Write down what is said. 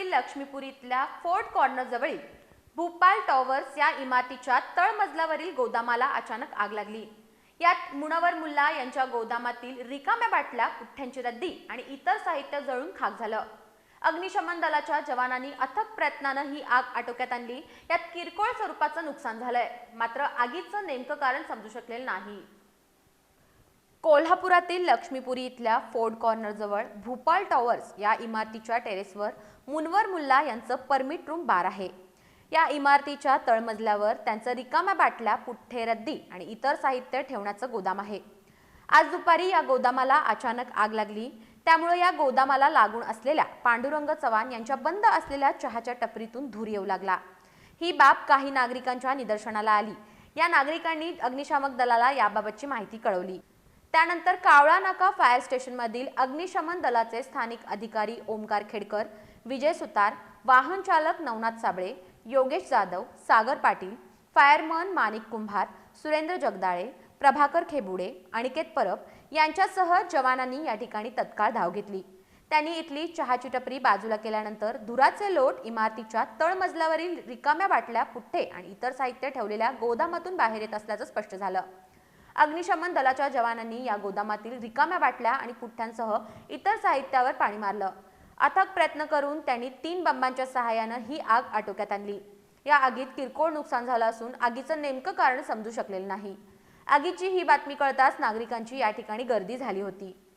मुंबईतील लक्ष्मीपुरीतल्या fort corner जवळील भूपाल टॉवर्स या इमारतीच्या तळमजल्यावरील गोदामाला अचानक आग लागली. यात मुनवर मुल्ला यांच्या गोदामातील रिकाम्या बाटल्या पुठ्ठ्यांची रद्दी आणि इतर साहित्य जळून खाक झालं. अग्निशमन दलाच्या जवानांनी अथक प्रयत्नानं ही आग आटोक्यात आणली. यात किरकोळ स्वरूपाचं नुकसान झालंय. मात्र आगीचं नेमकं कारण समजू शकलेलं नाही. कोल्हापुरातील लक्ष्मीपुरी इथल्या फोर्ड कॉर्नरजवळ भूपाल टॉवर्स या इमारतीच्या टेरेसवर मुनवर मुल्ला यांचं परमिट रूम बार आहे. या इमारतीच्या तळमजल्यावर त्यांचं रिकाम्या बाटल्या पुठ्ठे रद्दी आणि इतर साहित्य ठेवण्याचं गोदाम आहे. आज दुपारी या गोदामाला अचानक आग लागली. त्यामुळे या गोदामाला लागून असलेल्या पांडुरंग चव्हाण यांच्या बंद असलेल्या चहाच्या टपरीतून धूर येऊ लागला. ही बाब काही नागरिकांच्या निदर्शनाला आली. या नागरिकांनी अग्निशामक दलाला याबाबतची माहिती कळवली. त्यानंतर कावळा नाका फायर स्टेशनमधील अग्निशमन दलाचे स्थानिक अधिकारी ओमकार खेडकर विजय सुतार वाहन चालक नवनाथ साबळे योगेश जाधव सागर पाटील फायरमन माणिक कुंभार सुरेंद्र जगदाळे प्रभाकर खेबुडे अनिकेत परब यांच्यासह जवानांनी या ठिकाणी तत्काळ धाव घेतली. त्यांनी इथली चहाची टपरी बाजूला केल्यानंतर धुराचे लोट इमारतीच्या तळमजल्यावरील रिकाम्या बाटल्या पुठ्ठे आणि इतर साहित्य ठेवलेल्या गोदामातून बाहेर येत असल्याचं स्पष्ट झालं. अग्निशमन दलाच्या जवानांनी या गोदामातील रिकाम्या बाटल्या आणि पुठ्ठ्यांसह इतर साहित्यावर पाणी मारलं. अथक प्रयत्न करून त्यांनी तीन बंबांच्या सहाय्यानं ही आग आटोक्यात आणली. या आगीत किरकोळ नुकसान झालं असून आगीचं नेमकं कारण समजू शकलेलं नाही. आगीची ही बातमी कळताच नागरिकांची या ठिकाणी गर्दी झाली होती.